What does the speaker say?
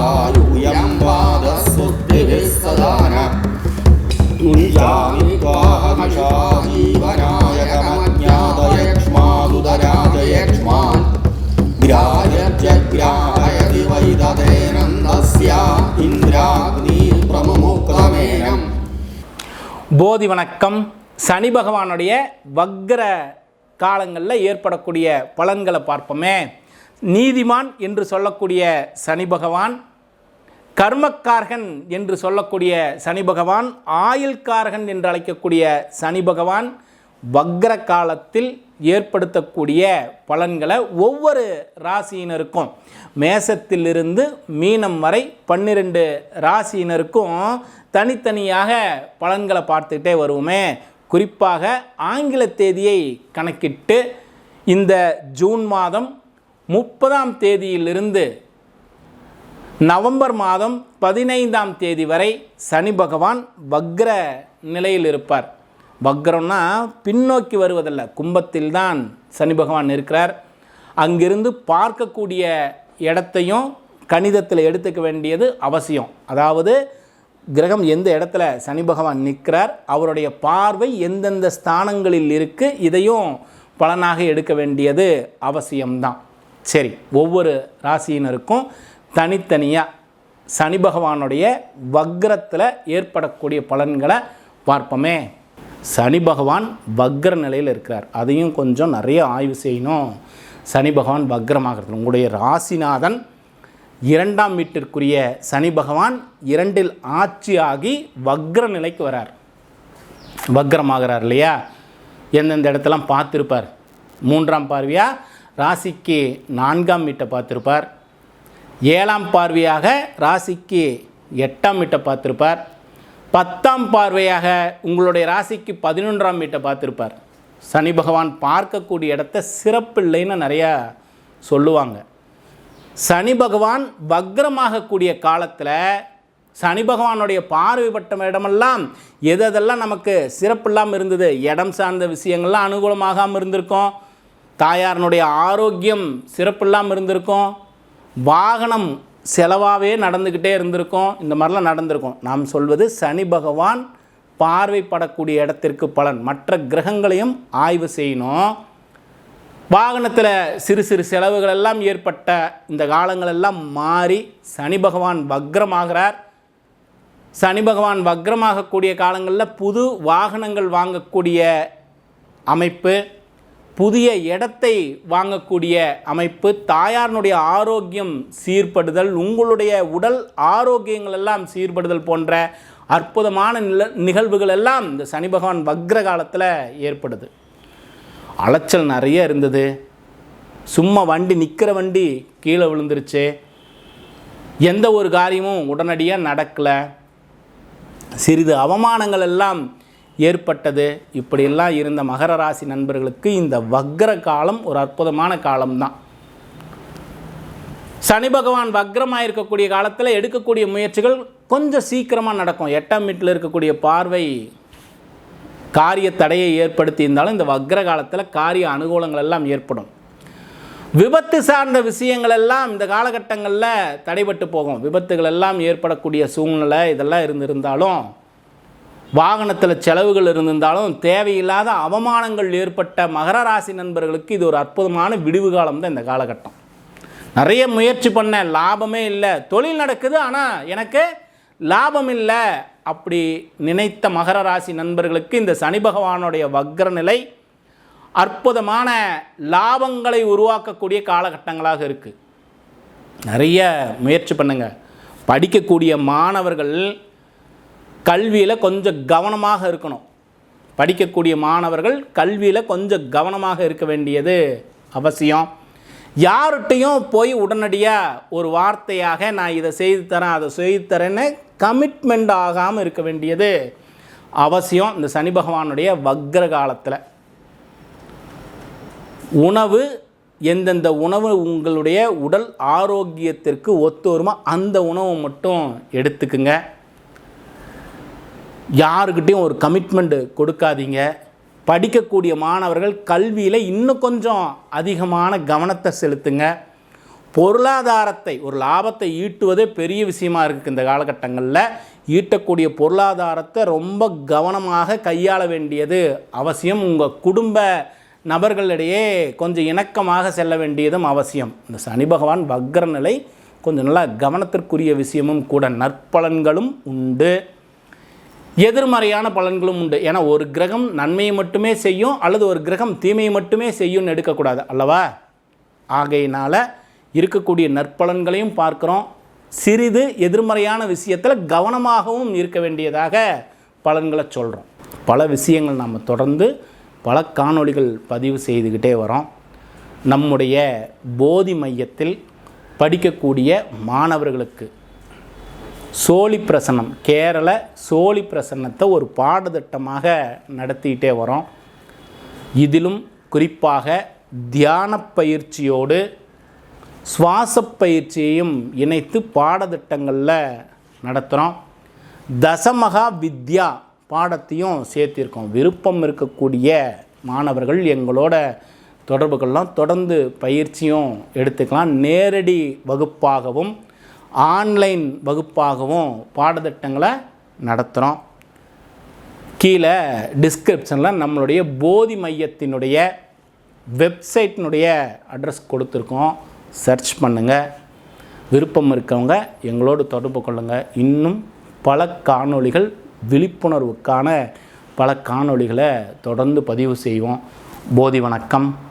दीर्घायुयं पादस्तुतिभिः सदा न मुञ्जामि त्वाहमिषाजीवनाय कमज्ञातयक्ष्मादुदराजयक्ष्मान् ग्राह्यत्यग्राहयति वै तदेनन्दस्य इन्द्राग्निप्रमुक्तमेनम् போதி வணக்கம் சனி பகவானுடைய வக்ர காலங்களில் ஏற்படக்கூடிய பலன்களை பார்ப்போமே நீதிமான் என்று சொல்லக்கூடிய சனி பகவான் கர்மக்காரகன் என்று சொல்லக்கூடிய சனி பகவான் ஆயுள்கார்கன் என்று அழைக்கக்கூடிய சனி பகவான் வக்ர காலத்தில் ஏற்படுத்தக்கூடிய பலன்களை ஒவ்வொரு ராசியினருக்கும் மேசத்திலிருந்து மீனம் வரை பன்னிரெண்டு ராசியினருக்கும் தனித்தனியாக பலன்களை பார்த்துக்கிட்டே வருவோமே. குறிப்பாக ஆங்கில தேதியை கணக்கிட்டு இந்த ஜூன் மாதம் முப்பதாம் தேதியிலிருந்து நவம்பர் மாதம் பதினைந்தாம் தேதி வரை சனி பகவான் வக்ர நிலையில் இருப்பார். வக்ரம்னா பின்னோக்கி வருவதல்ல. கும்பத்தில்தான் சனி பகவான் இருக்கிறார். அங்கிருந்து பார்க்கக்கூடிய இடத்தையும் கணிதத்தில் எடுத்துக்க வேண்டியது அவசியம். அதாவது கிரகம் எந்த இடத்துல சனி பகவான் நிற்கிறார் அவருடைய பார்வை எந்தெந்த ஸ்தானங்களில் இருக்குது இதையும் பலனாக எடுக்க வேண்டியது அவசியம்தான். சரி ஒவ்வொரு ராசியினருக்கும் தனித்தனியாக சனி பகவானுடைய வக்ரத்தில் ஏற்படக்கூடிய பலன்களை பார்ப்போமே. சனி பகவான் வக்ர நிலையில் இருக்கிறார். அதையும் கொஞ்சம் நிறைய ஆய்வு செய்யணும். சனி பகவான் வக்ரமாகிறது. உங்களுடைய ராசிநாதன் இரண்டாம் வீட்டிற்குரிய சனி பகவான் இரண்டில் ஆட்சியாகி வக்ர நிலைக்கு வரார். வக்ரமாகிறார் இல்லையா? எந்தெந்த இடத்தெல்லாம் பார்த்துருப்பார்? மூன்றாம் பார்வையாக ராசிக்கு நான்காம் வீட்டை பார்த்துருப்பார். ஏழாம் பார்வையாக ராசிக்கு எட்டாம் வீட்டை பார்த்துருப்பார். பத்தாம் பார்வையாக உங்களுடைய ராசிக்கு பதினொன்றாம் வீட்டை பார்த்துருப்பார். சனி பகவான் பார்க்கக்கூடிய இடத்த சிறப்பில்லைன்னு நிறையா சொல்லுவாங்க. சனி பகவான் வக்ரமாகக்கூடிய காலத்தில் சனி பகவானுடைய பார்வைப்பட்ட இடமெல்லாம் எது எதெல்லாம் நமக்கு சிறப்பில்லாமல் இருந்தது இடம் சார்ந்த விஷயங்கள்லாம் அனுகூலமாகாமல் இருந்திருக்கும் தாயாரனுடைய ஆரோக்கியம் சிறப்பில்லாமல் இருந்திருக்கும் வாகனம் செலவாகவே நடந்துக்கிட்டே இருந்திருக்கும். இந்த மாதிரிலாம் நடந்திருக்கும். நாம் சொல்வது சனி பகவான் பார்வைப்படக்கூடிய இடத்திற்கு பலன். மற்ற கிரகங்களையும் ஆய்வு செய்யணும். வாகனத்தில் சிறு சிறு செலவுகள் எல்லாம் ஏற்பட்ட இந்த காலங்களெல்லாம் மாறி சனி பகவான் வக்ரமாகிறார். சனி பகவான் வக்ரமாகக்கூடிய காலங்களில் புது வாகனங்கள் வாங்கக்கூடிய அமைப்பு புதிய இடத்தை வாங்கக்கூடிய அமைப்பு தாயாரினுடைய ஆரோக்கியம் சீர்படுதல் உங்களுடைய உடல் ஆரோக்கியங்கள் எல்லாம் சீர்படுதல் போன்ற அற்புதமான நில நிகழ்வுகள் எல்லாம் இந்த சனி பகவான் வக்ர காலத்தில் ஏற்படுது. அலைச்சல் நிறைய இருந்தது. சும்மா வண்டி நிற்கிற வண்டி கீழே விழுந்துருச்சு. எந்த ஒரு காரியமும் உடனடியாக நடக்கலை. சிறிது அவமானங்கள் எல்லாம் ஏற்பட்டது. இப்படியெல்லாம் இருந்த மகர ராசி நண்பர்களுக்கு இந்த வக்ர காலம் ஒரு அற்புதமான காலம்தான். சனி பகவான் வக்ரமாக இருக்கக்கூடிய காலத்தில் எடுக்கக்கூடிய முயற்சிகள் கொஞ்சம் சீக்கிரமாக நடக்கும். எட்டாம் வீட்டில் இருக்கக்கூடிய பார்வை காரிய தடையை ஏற்படுத்தி இருந்தாலும் இந்த வக்ர காலத்தில் காரிய அனுகூலங்கள் எல்லாம் ஏற்படும். விபத்து சார்ந்த விஷயங்கள் எல்லாம் இந்த காலகட்டங்களில் தடைபட்டு போகும். விபத்துகள் எல்லாம் ஏற்படக்கூடிய சூழ்நிலை இதெல்லாம் இருந்திருந்தாலும் வாகனத்தில் செலவுகள் இருந்திருந்தாலும் தேவையில்லாத அவமானங்கள் ஏற்பட்ட மகர ராசி நண்பர்களுக்கு இது ஒரு அற்புதமான விடிவு காலம் தான் இந்த காலகட்டம். நிறைய முயற்சி பண்ண லாபமே இல்லை. தொழில் நடக்குது ஆனால் எனக்கு லாபம் இல்லை அப்படி நினைத்த மகர ராசி நண்பர்களுக்கு இந்த சனி பகவானுடைய வக்ர நிலை அற்புதமான லாபங்களை உருவாக்கக்கூடிய காலகட்டங்களாக இருக்குது நிறைய முயற்சி பண்ணுங்க. படிக்கக்கூடிய மாணவர்கள் கல்வியில் கொஞ்சம் கவனமாக இருக்கணும். படிக்கக்கூடிய மாணவர்கள் கல்வியில் கொஞ்சம் கவனமாக இருக்க வேண்டியது அவசியம். யார்கிட்டையும் போய் உடனடியாக ஒரு வார்த்தையாக நான் இதை செய்து தரேன் அதை செய்து தரேன்னு கமிட்மெண்ட் ஆகாமல் இருக்க வேண்டியது அவசியம் இந்த சனி பகவானுடைய வக்ர காலத்தில். உணவு எந்தெந்த உணவு உங்களுடைய உடல் ஆரோக்கியத்திற்கு ஒத்து வருமோ அந்த உணவை மட்டும் எடுத்துக்குங்க. யாருக்கிட்டையும் ஒரு கமிட்மெண்ட்டு கொடுக்காதீங்க. படிக்கக்கூடிய மாணவர்கள் கல்வியில் இன்னும் கொஞ்சம் அதிகமான கவனத்தை செலுத்துங்க. பொருளாதாரத்தை ஒரு லாபத்தை ஈட்டுவதே பெரிய விஷயமா இருக்குது இந்த காலகட்டங்களில். ஈட்டக்கூடிய பொருளாதாரத்தை ரொம்ப கவனமாக கையாள வேண்டியது அவசியம். உங்கள் குடும்ப நபர்களிடையே கொஞ்சம் இணக்கமாக செல்ல வேண்டியதும் அவசியம். இந்த சனி பகவான் வக்ர நிலை கொஞ்சம் நல்லா கவனத்திற்குரிய விஷயமும் கூட நற்பலன்களும் உண்டு. எதிர்மறையான பலன்களும் உண்டு. ஏன்னா ஒரு கிரகம் நன்மையை மட்டுமே செய்யும் அல்லது ஒரு கிரகம் தீமையை மட்டுமே செய்யும்னு எடுக்கக்கூடாது. அல்லவா? ஆகையினால் இருக்கக்கூடிய நற்பலன்களையும் பார்க்குறோம். சிறிது எதிர்மறையான விஷயத்தில் கவனமாகவும் இருக்க வேண்டியதாக பலன்களை சொல்கிறோம் பல விஷயங்கள் நம்ம தொடர்ந்து பல காணொளிகள் பதிவு செய்துக்கிட்டே வரோம். நம்முடைய போதி மையத்தில் படிக்கக்கூடிய மாணவர்களுக்கு சோழி பிரசன்னம் கேரள சோழி பிரசன்னத்தை ஒரு பாடத்திட்டமாக நடத்திக்கிட்டே வரோம். இதிலும் குறிப்பாக தியான பயிற்சியோடு சுவாச பயிற்சியையும் இணைத்து பாடத்திட்டங்களில் நடத்துகிறோம் தசமகா வித்யா பாடத்தையும் சேர்த்திருக்கோம். விருப்பம் இருக்கக்கூடிய மாணவர்கள் எங்களோட தொடர்புகள்லாம் தொடர்ந்து பயிற்சியும் எடுத்துக்கலாம். நேரடி வகுப்பாகவும் ஆன்லைன் வகுப்பாகவும் பாடத்திட்டங்களை நடத்துகிறோம். கீழே டிஸ்கிரிப்ஷனில் நம்மளுடைய போதி மையத்தினுடைய வெப்சைட்டினுடைய அட்ரஸ் கொடுத்துருக்கோம். சர்ச் பண்ணுங்கள் விருப்பம் இருக்கவங்க எங்களோடு தொடர்பு கொள்ளுங்கள் இன்னும் பல காணொளிகள் விழிப்புணர்வுக்கான பல காணொளிகளை தொடர்ந்து பதிவு செய்வோம். போதி வணக்கம்.